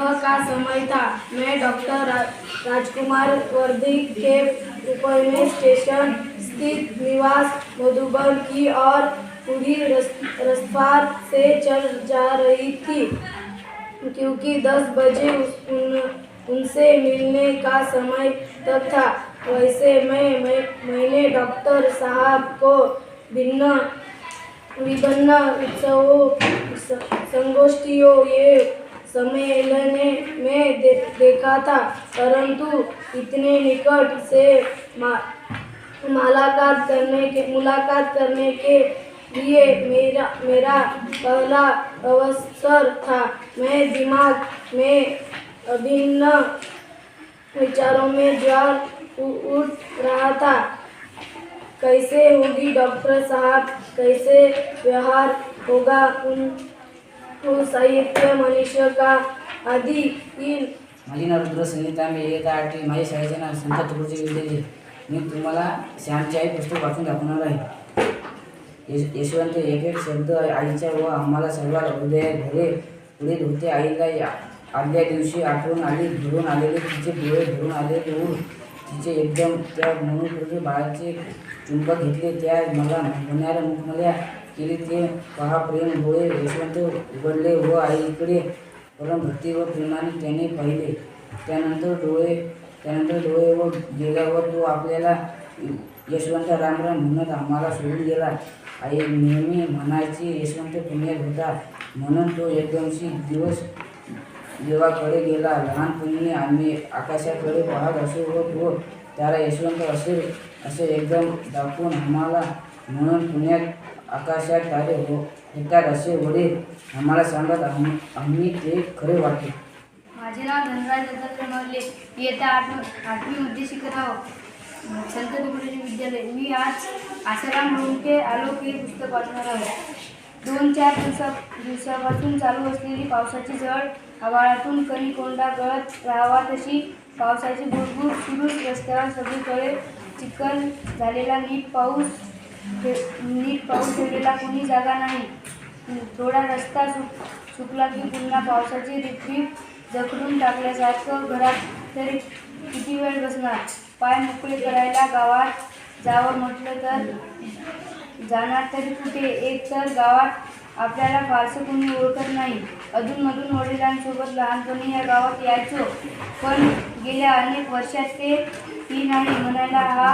सुबह का समय था। मैं डॉक्टर राजकुमार वर्दी के में स्टेशन स्थित निवास मधुबन की और पूरी रस, रसपार से चल जा रही थी क्योंकि दस बजे उन, उनसे मिलने का समय तक था। वैसे मैं, मैं मैंने डॉक्टर साहब को भिन्न विभिन्न उत्सवों संगोष्ठियों ये सम्मेलने में दे, देखा था परंतु इतने निकट से मा, मुलाकात करने के मुलाकात करने के लिए मेरा मेरा पहला अवसर था। मैं दिमाग में अभिन्न विचारों में ज्वार उठ रहा था। कैसे होगी डॉक्टर साहब? कैसे व्यवहार होगा उन साहित्य मनुष्य का? आधी येईल. माझे नाव रुद्र संगीता मी येत आठवी माझ्या शाळेचे नाव संत तुकडोजी विद्यालय. मी तुम्हाला श्यामची आई पुस्तक वाचून दाखवणार आहे. यश यशवंत एक एक शब्द आईच्या व आम्हाला सर्वात हृदय भरे. पुढे होते आईला आदल्या दिवशी आठवून आली घडून आलेले तिचे डोळे भरून आलेले होऊन तिचे एकदम त्या म्हणून बाळाचे चुंबक घेतले त्या मला होणाऱ्या मुखमल्या केली ते पहा प्रेम डोळे यशवंत उघडले व आईकडे परम भक्ती व प्रेमाने त्याने पाहिले. त्यानंतर डोळे त्यानंतर डोळे व गेल्यावर तो आपल्याला यशवंत रामराम म्हणत आम्हाला सोडून गेला. आई नेहमी म्हणायची यशवंत पुण्यात होता. म्हणून तो एकदमशी दिवस देवाकडे गेला. लहानपणी आम्ही आकाशाकडे पाहत असो व तो त्याला यशवंत असेल असे एकदम दाखवून आम्हाला म्हणून पुण्यात आकाशात तारे हो. येतात असे वडील आम्हाला सांगत आम्ही आम्ही ते खरे वाटते. माझे नाव धनराज दत्तात्रय मरले मी येत्या आठ आठवीमध्ये शिकत आहो. संत तुकडोजी विद्यालय. मी आज आसाराम मुंडके आलो हे पुस्तक वाचणार आहे. दोन चार दिवसा दिवसापासून चालू असलेली पावसाची झड आवाळातून कणी कोंडा गळत राहावा तशी पावसाची भुरभूर सुरूच रस्त्यावर सगळीकडे चिखल झालेला नीट पाऊस ठे- नीट पाऊस ठेवलेला कुणी जागा नाही. थोडा रस्ता सुकला की पुन्हा पावसाची रिपरिप जखडून टाकल्यासारखं घरात तरी किती वेळ बसणार? पाय मोकळे करायला गावात जावं म्हटलं तर जाणार तरी कुठे? एक तर गावात आपल्याला फारसं कोणी ओळखत नाही. अधूनमधून वडिलांसोबत लहानपणी या गावात यायचो. पण गेल्या अनेक वर्षात ते ती नाही म्हणायला हा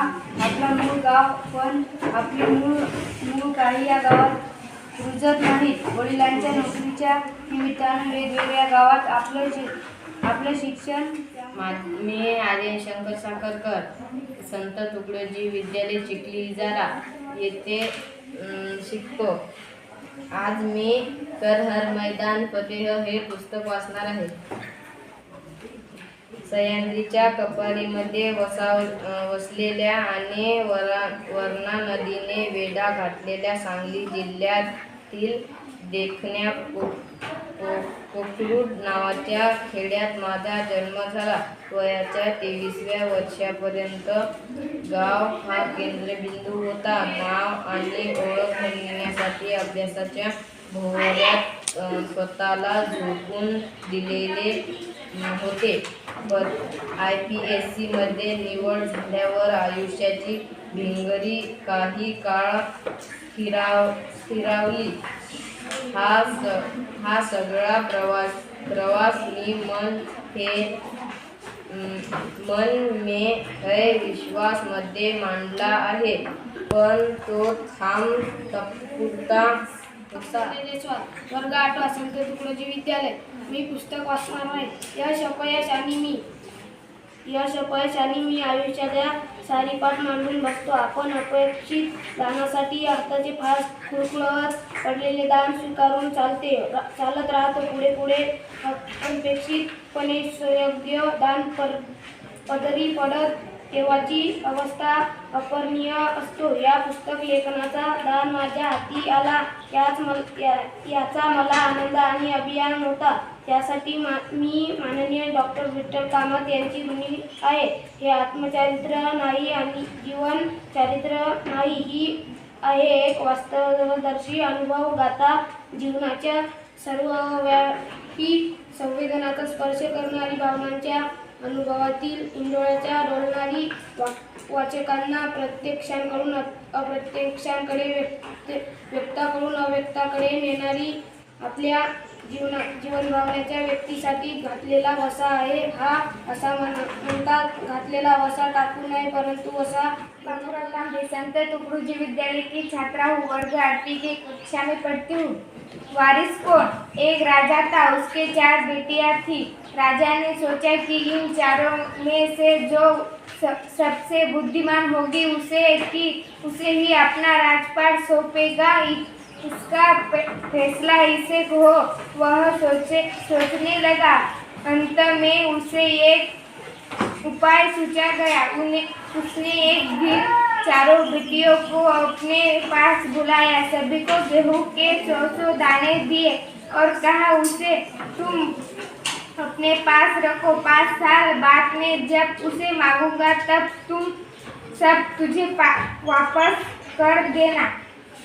आपला मूळ गाव पण आपली मूळ मूळ काही या गावात रुजत नाहीत वडिलांच्या नोकरीच्या निमित्तानं वेगवेगळ्या गावात आपलं शि आपलं शिक्षण मा मी आर्यन शंकर साखरकर संत तुकडोजी विद्यालय चिखली इजारा येथे शिकतो. आज मी कर हर मैदान फतेह हे पुस्तक वाचणार आहे. सह्याद्रीच्या कपारीमध्ये वसाव वसलेल्या आणि वरा वरणा नदीने वेढा घातलेल्या सांगली जिल्ह्यातील देखण्या को कोकरूड नावाच्या खेड्यात माझा जन्म झाला. वयाच्या तेवीसव्या वर्षापर्यंत गाव हा केंद्रबिंदू होता. नाव आणि ओळख मिळण्यासाठी अभ्यासाच्या भोवऱ्यात स्वतःला झोकून दिलेले होते. पण आय पी एस सीमध्ये निवड झाल्यावर आयुष्याची भिंगरी काही काळ फिराव फिरावली हा स हा सगळा प्रवास प्रवास मी मन हे मन मे है विश्वासमध्ये मांडला आहे. पण तो थांब तपुरता वर्ग आठवा संत तुकडोजी विद्यालय मी पुस्तक वाचणार आहे. यश अपयश आणि मी. यश अपयश आणि मी आयुष्याच्या सारीपाठ मांडून बसतो. आपण अपेक्षित दानासाठी अर्थाचे फार खुरकुळावर पडलेले दान स्वीकारून चालते. रा- चालत राहतो पुढे पुढे. अपेक्षितपणे योग्य दान पर पदरी पडत तेव्हाची अवस्था अपर्णीय असतो. या पुस्तक लेखनाचा दान माझ्या हाती आला. याच मल या याचा मला आनंद आणि अभियान होता. त्यासाठी मा मी माननीय डॉक्टर विठ्ठल कामत यांची ऋणी आहे. हे आत्मचरित्र नाही आणि जीवन चरित्र नाही ही आहे एक वास्तवदर्शी अनुभव. गाथा जीवनाच्या सर्वव्यापी संवेदनाचा स्पर्श करणारी भावनांच्या अनुभवातील इंडोळ्याच्या डोलणारी वा वाचकांना प्रत्यक्षांकडून अप्रत्यक्षांकडे व्यक्त व्यक्ताकडून अव्यक्ताकडे नेणारी आपल्या जीवना जीवनभावनेच्या व्यक्तीसाठी घातलेला वसा आहे. हा असा म्हणतात घातलेला वसा टाकू नये परंतु वसा संत तुकडूजी विद्यालय की छात्रा हूँ वर्ग आठवीं की कक्षा में पढ़ती हूँ. वारिस कौन एक राजा था उसके चार बेटियां थी. राजा ने सोचा कि इन चारों में से जो सबसे बुद्धिमान होगी उसे की उसे ही अपना राजपाट सौंपेगा। इसका फे- फैसला इसे हो, वह सोचे, सोचने लगा। अंत में उसे एक उपाय सोचा गया। उन्हें, उसने एक दिन चारों बेटियों को अपने पास बुलाया। सभी को गेहूँ के सौ सौ दाने दिए और कहा, उसे तुम अपने पास रखो। पाँच साल बाद में जब उसे मांगूँगा, तब तुम सब तुझे वापस कर देना।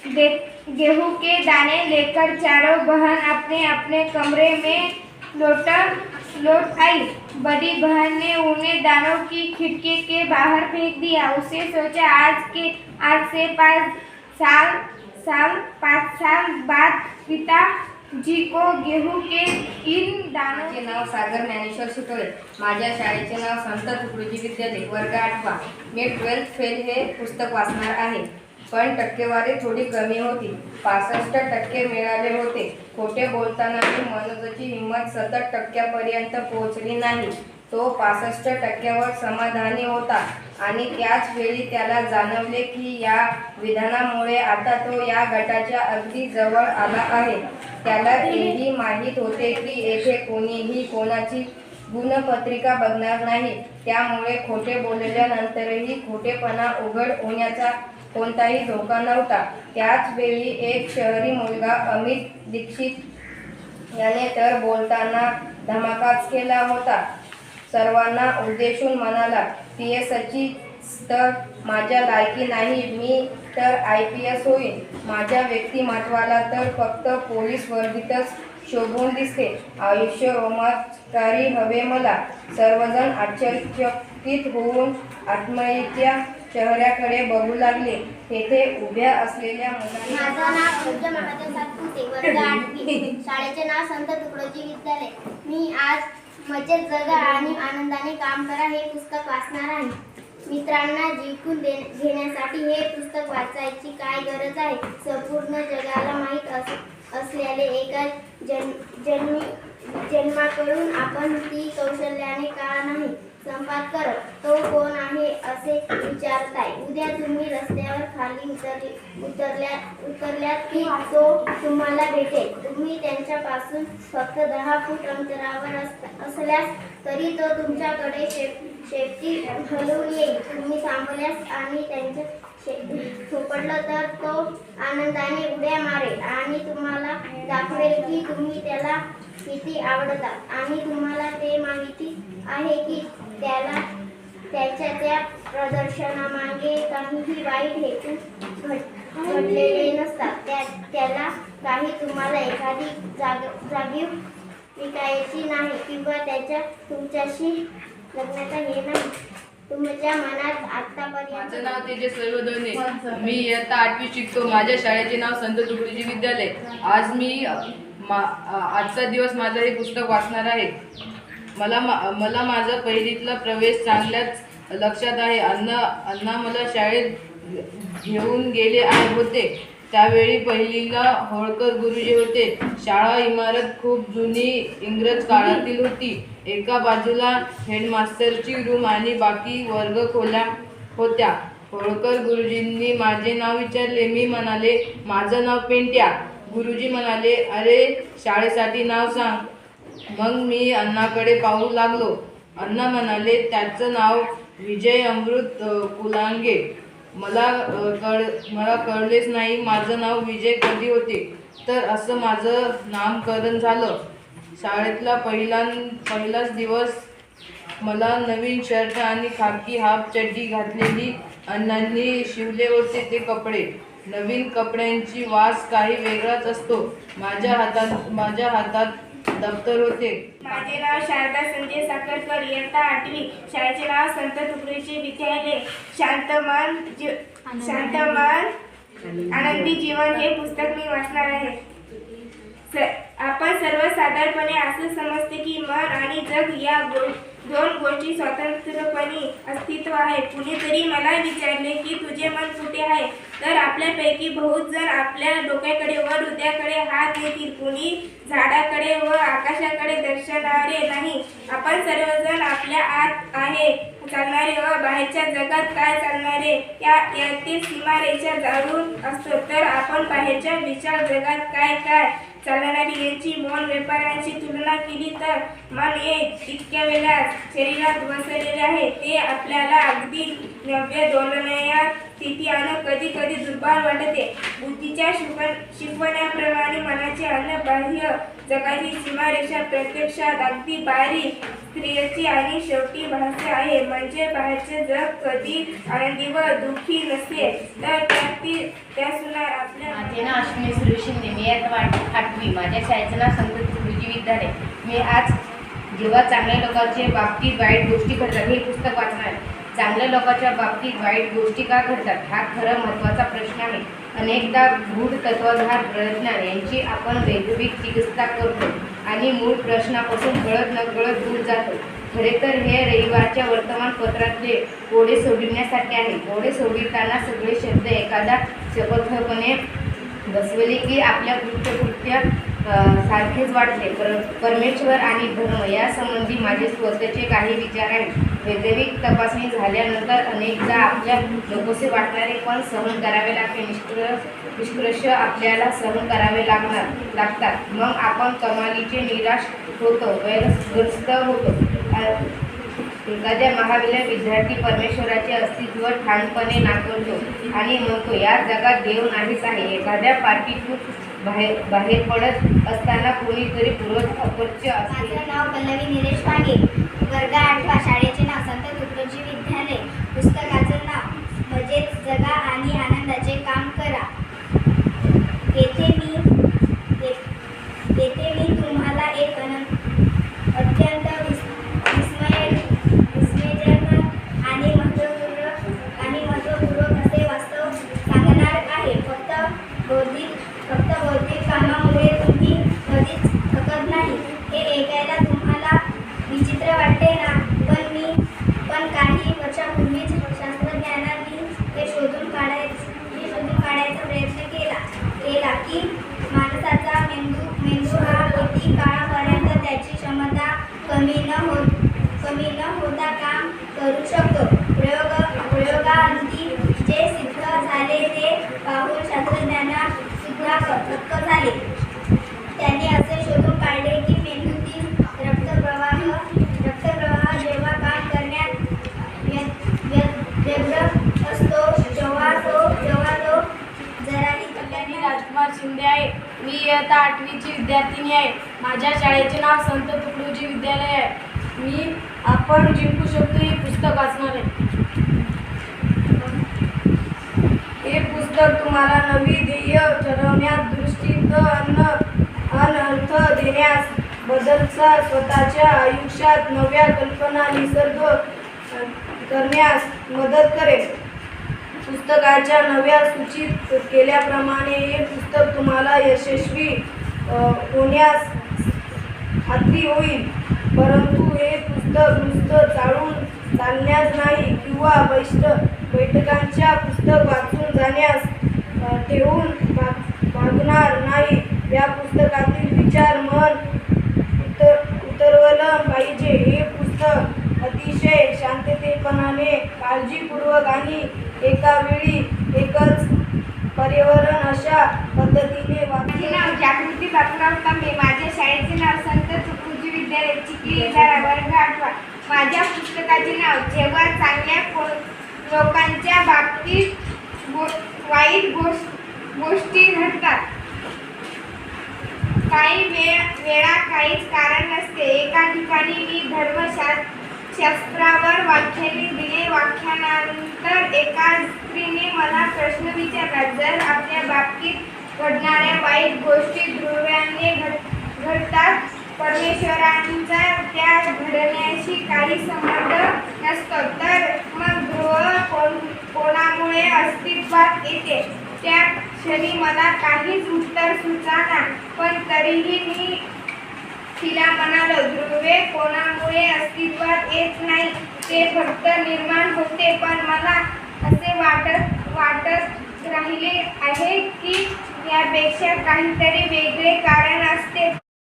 दे गेहूं के दाने लेकर चारों बहन अपने अपने कमरे में लौट लौट आई। बड़ी बहन ने उन्हें दानों की खिड़की के बाहर फेंक दिया। उसे सोचा आज के आज से पाँच साल साल पाँच साल बाद पिता जी को गेहूं के इन दानों के नाव सागर ज्ञानेश्वर शितोळे माझ्या शाळेचे नाव संत तुकडोजी विद्यालय वर्ग आठवा. मी ट्वेल्थ फेल हे पुस्तक वाचणार आहे. पण टक्केवारी थोडी कमी होती. पासष्ट टक्के मिळाले होते. खोटे बोलताना मी मनोजची हिंमत सत्तर टक्क्यापर्यंत पोहोचली नाही. तो पासष्ट टक्क्यावर समाधानी होता आणि त्याच वेळी त्याला जाणवले की या विधानामुळे आता तो या गटाच्या अगदी जवळ आला आहे. त्याला हेही माहीत होते की येथे कोणीही कोणाची गुणपत्रिका बघणार नाही. त्यामुळे खोटे बोलल्यानंतरही खोटेपणा उघड होण्याचा कोणताही धोका नव्हता. त्याच वेळी एक शहरी मुलगा अमित दीक्षित याने तर बोलताना धमाकाच केला होता. सर्वांना उद्देशून म्हणाला पी एस तर माझ्या लायकी नाही मी तर आय पी एस होईन. माझ्या व्यक्तिमत्वाला तर फक्त पोलीस वर्दीतच शोभून दिसते. आयुष्य रोमांचकारी हवे मला. सर्वजण आश्चर्यचकित होऊन आत्महत्या चेहऱ्याकडे बघू लागले. तेथे उभ्या असलेल्या मुलांनी माझं नाव पूज्य महादेव सातपुते वर्ग आठवी. शाळेचे नाव संत तुकडोजी विद्यालय. मी आज मजेत जगा आणि आनंदाने काम करा हे पुस्तक वाचणार आहे. मित्रांना जिंकून दे घेण्यासाठी हे पुस्तक वाचायची काय गरज आहे? संपूर्ण जगाला माहीत अस असलेले एका जन जन्मी जन्माकडून आपण ती कौशल्याने का नाही? संवाद करत तो कोण आहे असे विचारताय. उद्या तुम्ही रस्त्यावर खाली उतरले उतरल्या उतरल्यात की तो तुम्हाला भेटेल. तुम्ही त्यांच्यापासून फक्त दहा फूट अंतरावर असल्यास तरी तो तुमच्याकडे शेप शेपटी हलवून येईल. तुम्ही थांबल्यास आणि त्यांच्या थोपडलं तर तो आनंदाने उड्या मारेल आणि तुम्हाला दाखवेल की तुम्ही त्याला किती आवडतात आणि तुम्हाला ते माहिती आहे की त्याला त्याच्या त्या प्रदर्शनामागे काहीही वाईट हेतू घडलेले नसतात. त्या त्याला काही तुम्हाला एखादी जाग जागीव विकायची नाही किंवा त्याच्या तुमच्याशी लग्नाचा हे नाही. तुमच्या मनात आतापर्यंत माझं नाव तेजस वैभवने मी इयत्ता आठवी शिकतो. माझ्या शाळेचे नाव संत तुकडोजी विद्यालय. आज मी मा आजचा दिवस माझं हे पुस्तक वाचणार आहे. मला मा- मला माझा पहिलीतला प्रवेश चांगल्याच लक्षात आहे. अण्णा अण्णा मला शाळेत घेऊन गेले आहे होते. त्यावेळी पहिलीला होळकर गुरुजी होते. शाळा इमारत खूप जुनी इंग्रज काळातील होती. एका बाजूला हेडमास्टरची रूम आणि बाकी वर्ग खोल्या होत्या. होळकर गुरुजींनी माझे नाव विचारले. मी म्हणाले माझं नाव पेंट्या. गुरुजी म्हणाले अरे शाळेसाठी नाव सांग. मग मी अण्णाकडे पाहू लागलो. अण्णा म्हणाले त्याचं नाव विजय अमृत कुलांगे. मला कळ मला कळलेच नाही माझं नाव विजय कधी होते? तर असं माझं नामकरण झालं. शाळेतला पहिला पहिलाच दिवस मला नवीन शर्ट आणि खाकी हाफ चड्डी घातलेली अण्णांनी शिवले होते ते कपडे. नवीन कपड्यांची वास काही वेगळाच असतो. माझ्या हातात माझ्या हातात दप्तर होते. माझे नाव शारदा संजय साखरकर इयत्ता आठवी. शाळेचे नाव संत तुकडोजी विद्यालय. शांतमन जी- शांतमन आनंदी जीवन हे पुस्तक मी वाचणार आहे. आपण सर्वसाधारणपणे असं समजते की मन आणि जग या गो दोन गोष्टी स्वतंत्रपणे अस्तित्व आहे. कुणीतरी मला विचारले की तुझे मन कुठे आहे? तर आपल्यापैकी बहुत जण आपल्या डोक्याकडे व हृदयाकडे हात देतील. कुणी झाडाकडे व आकाशाकडे दर्शनारे नाही. आपण सर्वजण आपल्या आत आहे. चालणारे व बाहेरच्या जगात काय चालणारे या यातील सीमारेषा जाणून असतो. तर आपण बाहेरच्या विशाल जगात काय काय चालणारी याची मौन व्यापाऱ्यांची तुलना केली तर मन हे इतक्या वेळा शरीरात बसलेले आहे ते आपल्याला अगदी नव्या दोलनयात स्थिती आणि कधी कधी दुर्बल वाटते. बुद्धीच्या शिकवण शिकवण्याप्रमाणे मनाचे अन्न बाह्य जगाची सीमारेषा प्रत्यक्षात अगदी बारीक स्त्रियेची आणि शेवटी भाषा आहे. म्हणजे बाहेरचे जग कधी आनंदी व दुःखी नसते. तर त्याती त्यासुनार आपल्या माझे नाव अश्विनी सुरेश शिंदे मी आता वाट आठवी. माझ्या शाळेचं नाव संत तुकडोजी विद्यालय. मी आज जेव्हा चांगल्या लोकांचे बाबतीत वाईट गोष्टी घडतात हे पुस्तक वाचणार आहे. चांगल्या लोकांच्या बाबतीत वाईट गोष्टी का घडतात हा खरं महत्त्वाचा प्रश्न आहे. अनेकदा गूढ तत्वाधार प्रयत्न यांची आपण वैद्यकीय चिकित्सा करतो आणि मूळ प्रश्नापासून गळत न गळत दूर जातो. खरे तर हे रविवारच्या वर्तमानपत्रातले कोडे सोडविण्यासाठी आहे. कोडे सोडविताना सगळे शब्द एखादा शपथपणे बसवले की आपल्या कृत्यकृत्य सारखेच वाटते. पर परमेश्वर आणि धर्म यासंबंधी माझे स्वतःचे काही विचार आहेत. वैद्यकीय तपासणी झाल्यानंतर अनेकदा आपल्या नकोसे वाटणारे पण सहन करावे लागते. निष्कर्ष निष्कर्ष आपल्याला सहन करावे लागणार लागतात. मग आपण कमालीचे निराश होतो वैरग्रस्त होतो. एखाद्या महाविद्यालय विद्यार्थी परमेश्वराचे अस्तित्व ठाणपणे नाकारतो आणि म्हणतो या जगात देव नाहीच आहे. एखाद्या पार्टीतून बाहेर बाहेर पडत असताना कोणीतरी पूर्वज अपक्ष असते. माझं नाव पल्लवी निलेश मागे वर्ग आठवा शाळेचे नाव विद्यालय पुस्तकाचं नाव मजेत जगा आणि आनंदाचे काम करा. येथे मी ये- येथे मी तुम्हाला एक अनंत अत्यंत विस विस्मय विस्मयजनक आणि महत्त्वपूर्ण आणि महत्त्वपूर्वक असे वास्तव सांगणार आहे फक्त बौद्धिक फक्त बौद्धिक कामामुळे तुम्ही कधीच थकत नाही हे ऐकायला तुम्हाला विचित्र वाटते ना पण मी पण काही वर्षापूर्वीच शास्त्रज्ञानांनी हे शोधून काढायचं हे शोधून काढायचा प्रयत्न केला केला की माणसाचा मेंदू मेंदू हा किती काळापर्यंत त्याची क्षमता कमी न होत कमी न होता काम करू शकतो प्रयोग प्रयोगांती जे सिद्ध झाले ते पाहून शास्त्रज्ञांना सुद्धा थक्क झाले त्यांनी असे शोधून काढले की मेंदूतील रक्तप्रवाह रक्तप्रवाह जेव्हा काम करण्यात व्य- व्य- व्यग्र असतो जेव्हा तो जेव्हा तो जराही मी कल्याणी राजकुमार आहे. मी इयत्ता आठवीची विद्यार्थिनी आहे. माझ्या शाळेचे नाव संत तुकडोजी विद्यालय आहे. मी आपण जिंकू शकतो हे पुस्तक वाचणार आहे. हे पुस्तक तुम्हाला नवी ध्येय ठरवण्यात दृष्टीत अन्न अन अर्थ देण्यास बदलचा स्वतःच्या आयुष्यात नव्या कल्पना निसर्ग करण्यास मदत करेल. पुस्तकाच्या नव्या सूचित केल्याप्रमाणे हे पुस्तक तुम्हाला यशस्वी होण्यास खात्री होईल. परंतु हे पुस्तक नुसतं चालून चालण्यास नाही किंवा बैष्ट बैठकांच्या पुस्तक वाचून जाण्यास ठेवून भाग भागणार नाही. या पुस्तकातील विचार मन उतर उतरवलं पाहिजे. हे पुस्तक अतिशय शांततेपणाने काळजीपूर्वक आणि एका वेळी एकच पर्यावरण अशा पद्धतीने माझे नाव जागृती बापूराव तांबे माझ्या शाळेचे नाव संत तुकडोजी विद्यालय चिखली वर्ग आठवा. माझ्या पुस्तकाचे नाव जेव्हा चांगल्या लोकांच्या बाबतीत गो वाईट गोष्ट गोष्टी घडतात. काही वेळ वेळा काहीच कारण नसते. एका ठिकाणी मी धर्मशा शास्त्रावर व्याख्याने दिले. व्याख्यानानंतर एका स्त्रीने मला प्रश्न विचारला जर आपल्या बाबतीत घडणाऱ्या वाईट गोष्टी ध्रुव्याने घड घडतात परमेश्वरांचा त्या घडण्याशी काही संबंध नसतो तर मग ध्रुव कोण कोणामुळे अस्तित्वात येते? त्या क्षणी मला काहीच उत्तर सुचाना पण तरीही मी तिला म्हणालो ध्रुवे कोणामुळे अस्तित्वात येत नाही ते फक्त निर्माण होते. पण मला असे वाटत वाटत राहिले आहे की यापेक्षा काहीतरी वेगळे कारण असते.